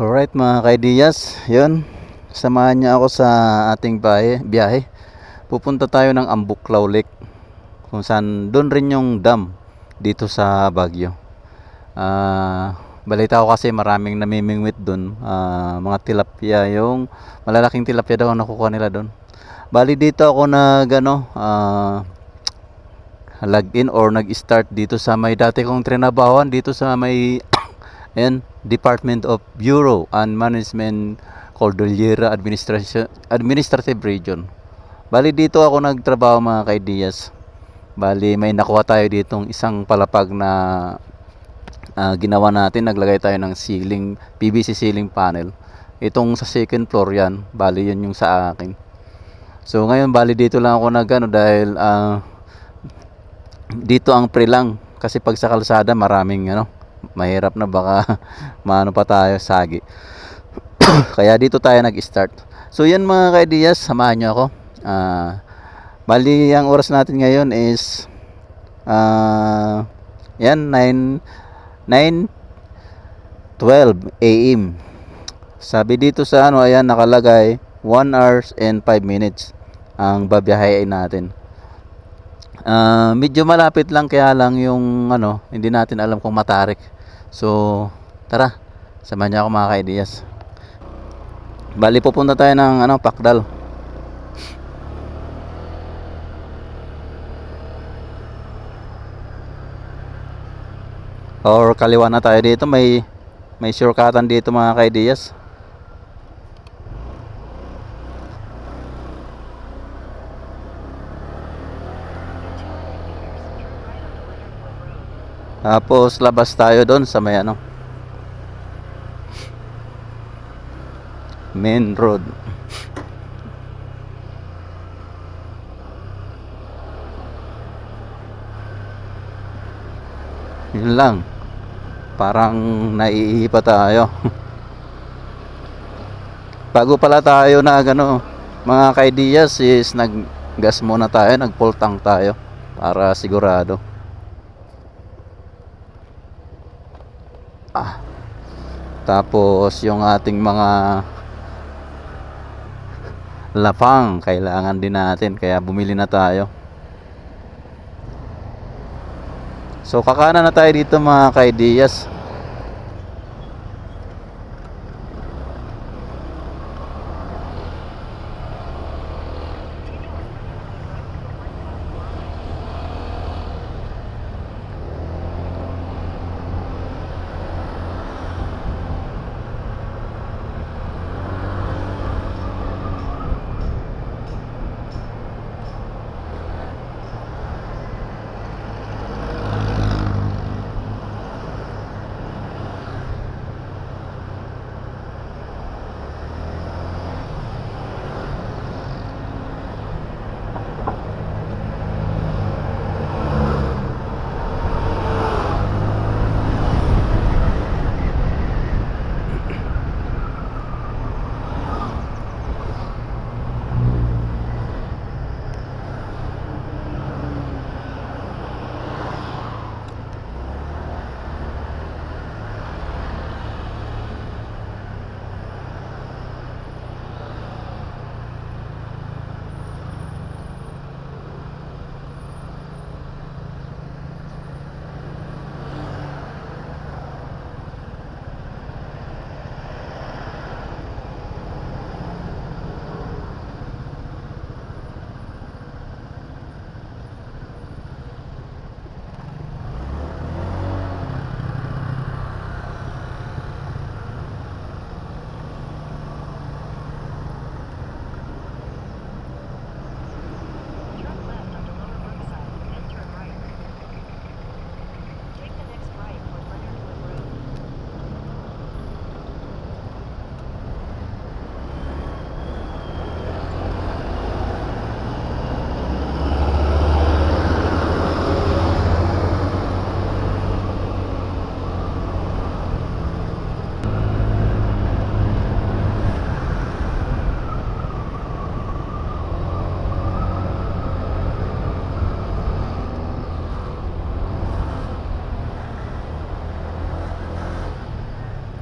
Alright mga kaidiyas, yun. Samahan niyo ako sa ating bahay, biyahe. Pupunta tayo ng Ambuklaw Lake. Kung saan, doon rin yung dam dito sa Baguio. Ah, balita ko kasi maraming namimingwit doon. Ah, mga tilapia, yung malalaking tilapia daw ang nakukuha nila doon. Bali dito ako nag ano, ah, log-in or nag-start dito sa may dati kong trinabahoan dito sa may Ayan, Department of Bureau and Management Cordillera Administration Administrative Region. Bali dito ako nagtrabaho mga kaidiyas. Bali may nakuha tayo ditong isang palapag na ah, ginawa natin. Naglagay tayo ng ceiling, PVC ceiling panel. Itong sa second floor yan. Bali yun yung sa akin. So ngayon bali dito lang ako nagano dahil ah, dito ang pre lang kasi pag sa kalsada maraming ano mahirap na baka maano pa tayo sagi. Kaya dito tayo nag-start. So yan mga kaidiyas samahan nyo ako. Ah, bali ang oras natin ngayon is ah yan 9 9 12 AM sabi dito sa ano ayan nakalagay 1 hours and 5 minutes ang babiyahe natin Ah, medyo malapit lang kaya lang yung ano, hindi natin alam kung matarik. So, tara. Samahan niyo ako mga kaidiyas. Bali pupunta tayo ng ano, Pakdal. Or kaliwa na tayo dito, may may shortcutan dito mga kaidiyas. Tapos labas tayo doon sa may ano. Main road. Yun lang. Parang naiihi pa tayo. Bago pala tayo na ano, mga kaidiyas is nag-gas muna tayo, nag-full tank tayo para sigurado. Tapos yung ating mga lapang kailangan din natin kaya bumili na tayo. So kakana na tayo dito mga kaidiyas.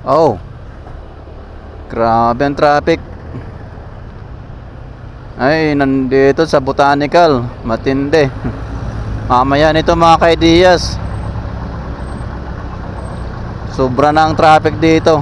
Oh. Grabe ang traffic. Ay, nandito sa Botanical. Matindi. Mamaya nito mga kaidiyas. Sobra na ang traffic dito.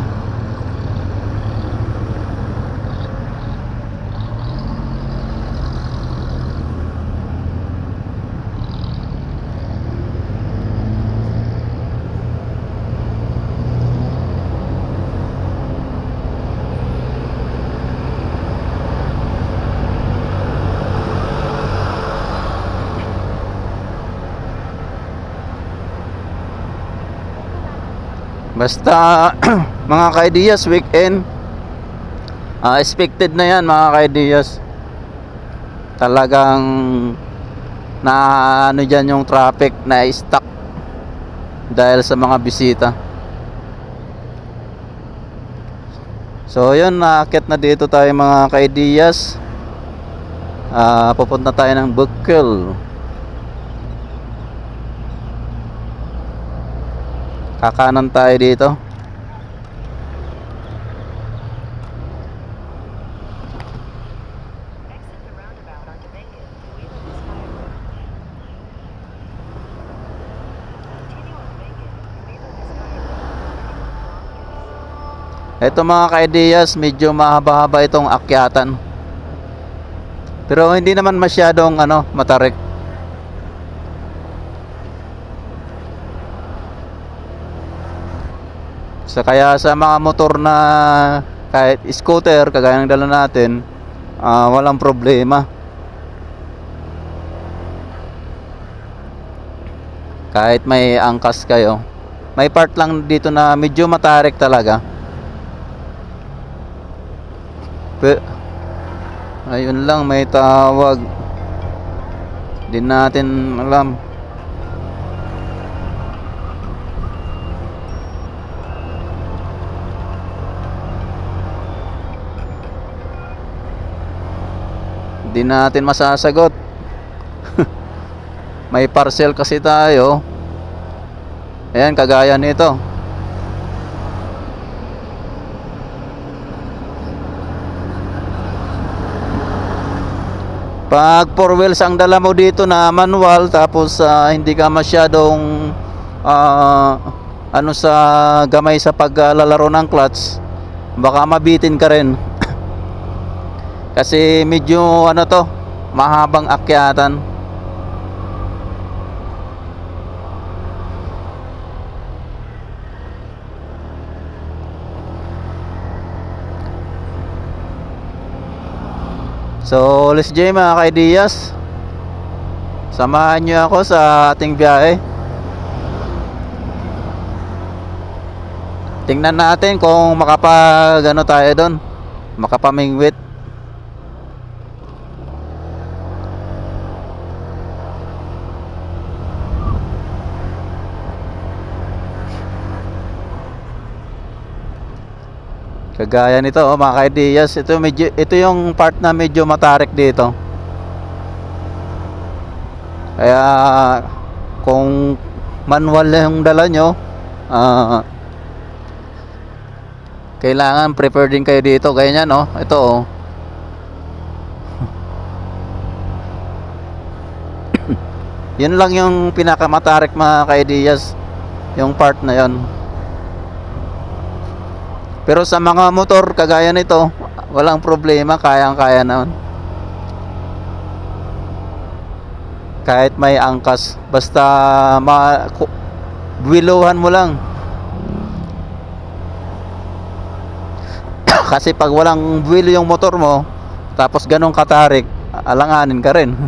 Basta mga kaidiyas, weekend. ah, expected na yan mga kaidiyas. Talagang na ano dyan yung traffic na stuck dahil sa mga bisita. So yun, naakit na dito tayo mga kaidiyas. Ah, pupunta tayo ng Bukil. Kakanan tayo dito. Exit the roundabout onto Bacon to either Vizcaya Road. Continue on Bacon to either Vizcaya Road. Ito mga kaidiyas, medyo mahaba-haba itong akyatan. Pero hindi naman masyadong ano, matarik. Sa kaya sa mga motor na kahit scooter kagaya ng dala natin, ah, walang problema. Kahit may angkas kayo. May part lang dito na medyo matarik talaga. Pe Ayun lang, may tawag. Di natin alam. Di natin masasagot. may parcel kasi tayo. Ayan, kagaya nito. Pag four wheels ang dala mo dito na manual tapos ah, hindi ka masyadong ah, ano sa gamay sa paglalaro ng clutch, baka mabitin ka rin. Kasi medyo ano to, mahabang akyatan. So, let's J mga kaidiyas. Samahan nyo ako sa ating biyahe. Tingnan natin kung makapag ano tayo doon. Makapamingwit. Kagaya nito, oh, mga kaidiyas, ito medyo ito yung part na medyo matarik dito. Kaya kung manual yung dala nyo, ah, kailangan prepare din kayo dito. Ganyan, no? Ito, oh. Yun lang yung pinakamatarik mga kaidiyas, yung part na yon. Pero sa mga motor kagaya nito, walang problema, kayang-kaya naman. Kahit may angkas, basta ma buwiluhan mo lang. Kasi pag walang buwilo yung motor mo, tapos ganong katarik, alanganin ka rin.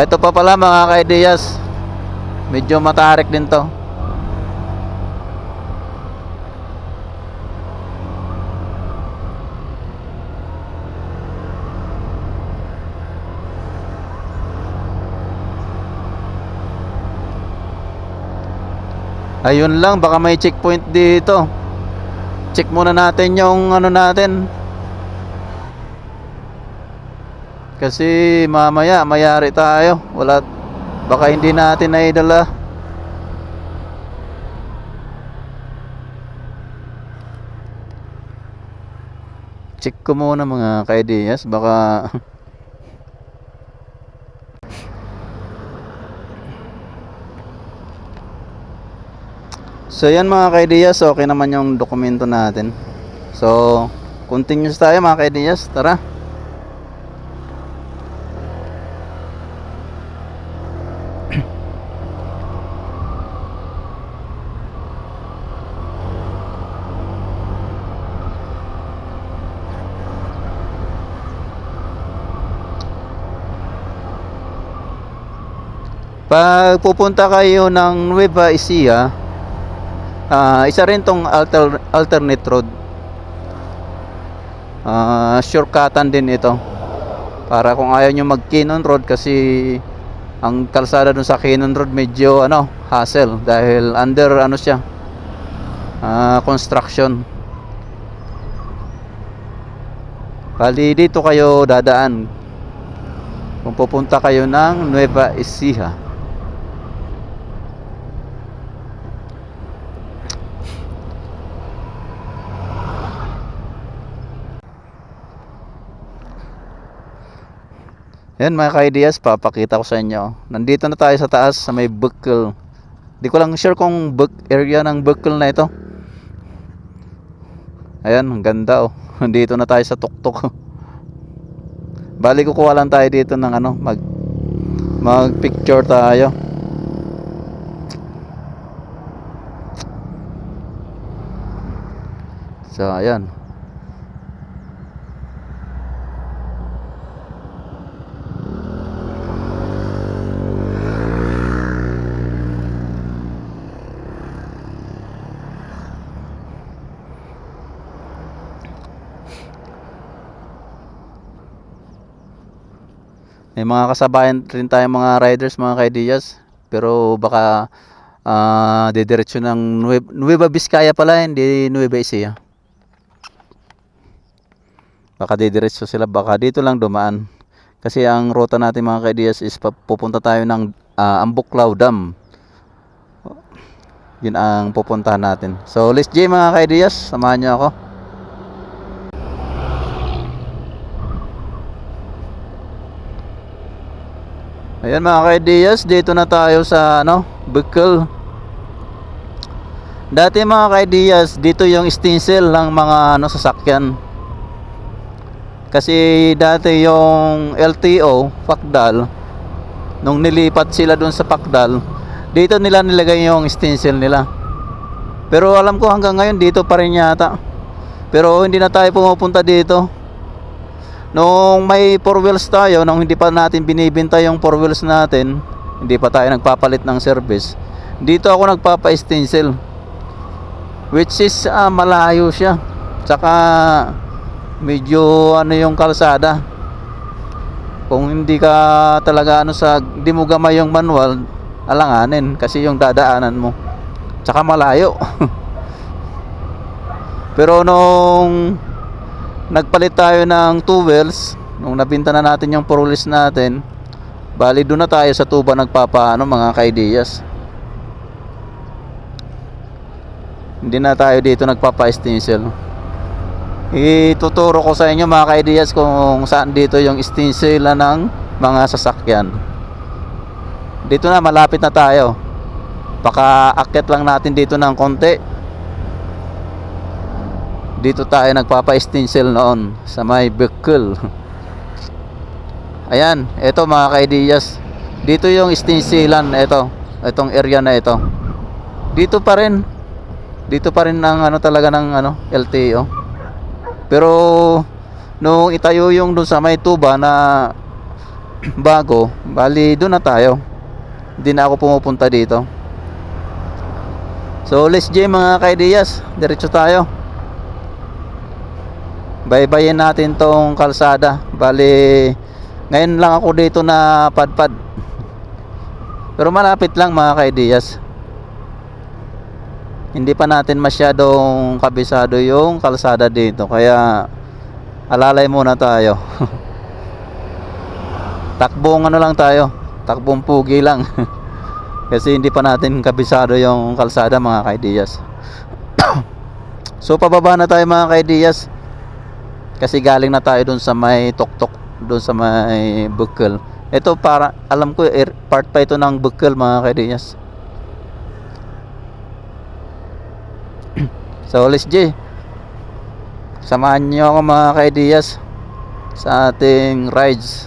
Ito pa pala mga kaidiyas, medyo matarik din to. ayun lang baka may checkpoint dito. Check muna natin yung ano natin. Kasi mamaya mayari tayo. Wala baka hindi natin naidala. Check ko muna mga kaidiyas baka So yan mga kaidiyas, okay naman yung dokumento natin. So, continuous tayo mga kaidiyas. Tara. Pag pupunta kayo ng Nueva Ecija, ah, isa rin tong alter, alternate road. Ah, shortcutan din ito. Para kung ayaw nyo mag Kinon Road kasi ang kalsada dun sa Kinon Road medyo ano, hassle dahil under ano siya, ah, construction. Bali dito kayo dadaan kung pupunta kayo ng Nueva Ecija. Yan mga ka-ideas, papakita ko sa inyo. Nandito na tayo sa taas sa may Bukal. Di ko lang sure kung buk area ng Bukal na ito. Ayan, ang ganda oh. Nandito na tayo sa tuktok. Bali kukuha lang tayo dito ng ano, mag mag picture tayo. So, ayan. May mga kasabayan rin tayong mga riders, mga kaidiyas. Pero baka ah didiretso ng Nueva, Nueva Vizcaya pala, hindi Nueva Ecija. Baka didiretso sila, baka dito lang dumaan. Kasi ang ruta natin mga kaidiyas is pupunta tayo ng ah, Ambuklaw Dam. Yun ang pupuntahan natin. So, let's J mga kaidiyas, samahan niyo ako. Ayan mga kaidiyas, dito na tayo sa ano, Bukal. Dati mga kaidiyas, dito yung stencil ng mga ano sasakyan. Kasi dati yung LTO, Pakdal, nung nilipat sila dun sa Pakdal, dito nila nilagay yung stencil nila. Pero alam ko hanggang ngayon dito pa rin yata. Pero hindi na tayo pumupunta dito. Nung may four wheels tayo, nung hindi pa natin binibenta yung four wheels natin, hindi pa tayo nagpapalit ng service, dito ako nagpapa-stencil. Which is ah, malayo siya. Tsaka medyo ano yung kalsada. Kung hindi ka talaga ano sa, hindi mo gamay yung manual, alanganin kasi yung dadaanan mo. Tsaka malayo. Pero nung nagpalit tayo ng two wheels nung nabinta na natin yung four wheels natin bali doon na tayo sa tuba nagpapaano mga kaidiyas hindi na tayo dito nagpapa-stencil. Ituturo ko sa inyo mga kaidiyas kung saan dito yung stencil ng mga sasakyan. Dito na malapit na tayo. Baka akyat lang natin dito ng konti dito tayo nagpapa-stencil noon sa may Bukul. Ayan, ito mga kaidiyas. Dito yung stencilan, ito. Itong area na ito. Dito pa rin. Dito pa rin ang ano talaga ng ano, LTO. Pero nung itayo yung doon sa may tuba na bago, bali doon na tayo. Hindi na ako pumupunta dito. So, let's J mga kaidiyas. Diretso tayo baybayin natin tong kalsada. Bali ngayon lang ako dito na padpad. Pero malapit lang mga kaidiyas hindi pa natin masyadong kabisado yung kalsada dito. Kaya alalay muna tayo. Takbong ano lang tayo. Takbong pugi lang. Kasi hindi pa natin kabisado yung kalsada mga kaidiyas so pababa na tayo mga kaidiyas Kasi galing na tayo doon sa may tuktok, doon sa may Bukal. Ito para, alam ko, er, part pa ito ng Bukal mga kaidinyas. so, let's J. Samahan niyo ako mga kaidiyas sa ating rides.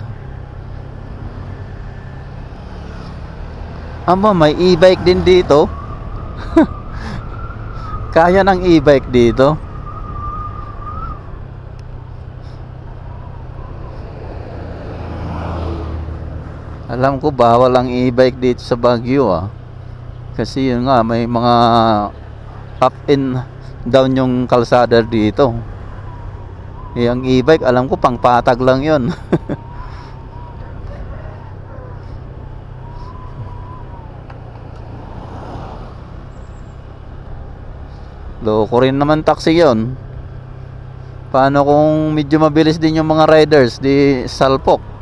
Aba, may e-bike din dito. Kaya ng e-bike dito. Alam ko bawal ang e-bike dito sa Baguio ah. Kasi yun nga may mga up and down yung kalsada dito. Eh, ang e-bike alam ko pang patag lang yun. Loko rin naman taxi yon. Paano kung medyo mabilis din yung mga riders di salpok?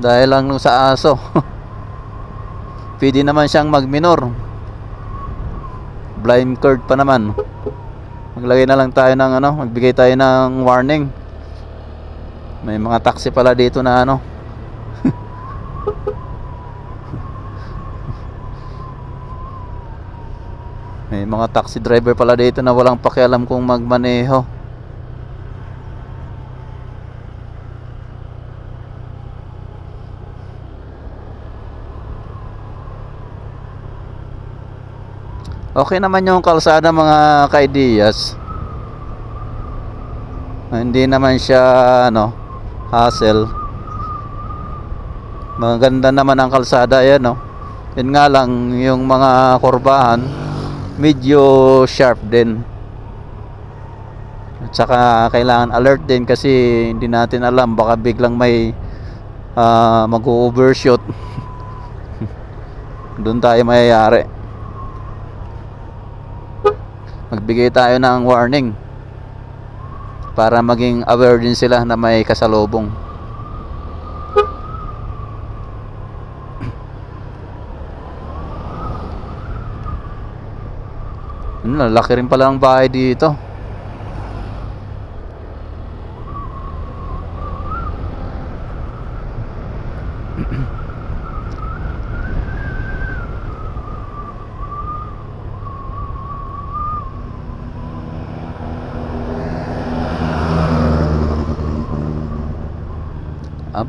Dahil lang nung sa aso. Pwede naman siyang magminor. Blind curve pa naman. Maglagay na lang tayo ng ano, magbigay tayo ng warning. May mga taxi pala dito na ano. May mga taxi driver pala dito na walang pakialam kung magmaneho. Okay naman yung kalsada mga kaidiyas. Hindi naman siya ano, hassle. Maganda naman ang kalsada yan, no. Yun nga lang yung mga kurbahan medyo sharp din. At saka kailangan alert din kasi hindi natin alam baka biglang may ah, mag-overshoot. Doon tayo mayayari. Magbigay tayo ng warning para maging aware din sila na may kasalubong. Laki rin pala ang bahay dito.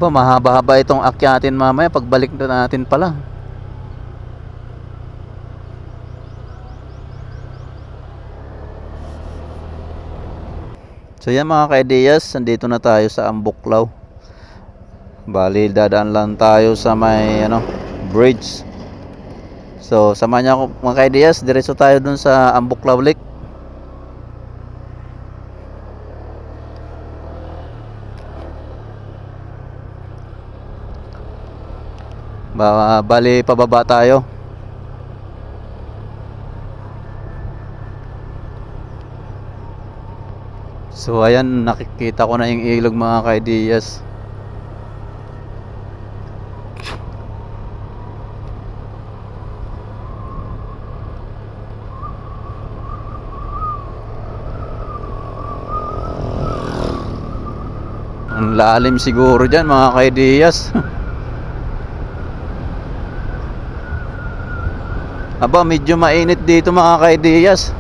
Aba, mahaba-haba itong akyatin mamaya pagbalik na natin pala. So yan mga kaidiyas, nandito na tayo sa Ambuklaw. Bali, dadaan lang tayo sa may ano, bridge. So, samahan niyo ako mga kaidiyas, diretso tayo dun sa Ambuklaw Lake. Ba bali, pababa tayo. So ayan, nakikita ko na yung ilog mga kaidiyas. Ang lalim siguro dyan mga kaidiyas. Aba, medyo mainit dito mga kaidiyas.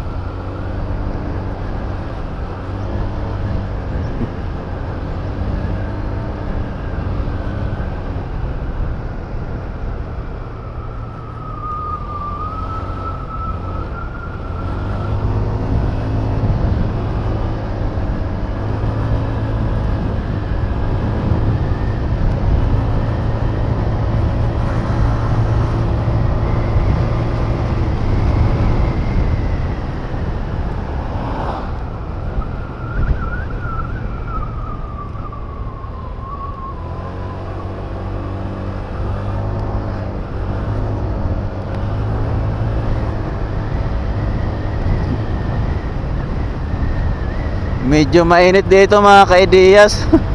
Medyo mainit dito mga kaidiyas.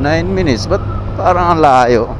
9 minutes. Ba't parang ang layo?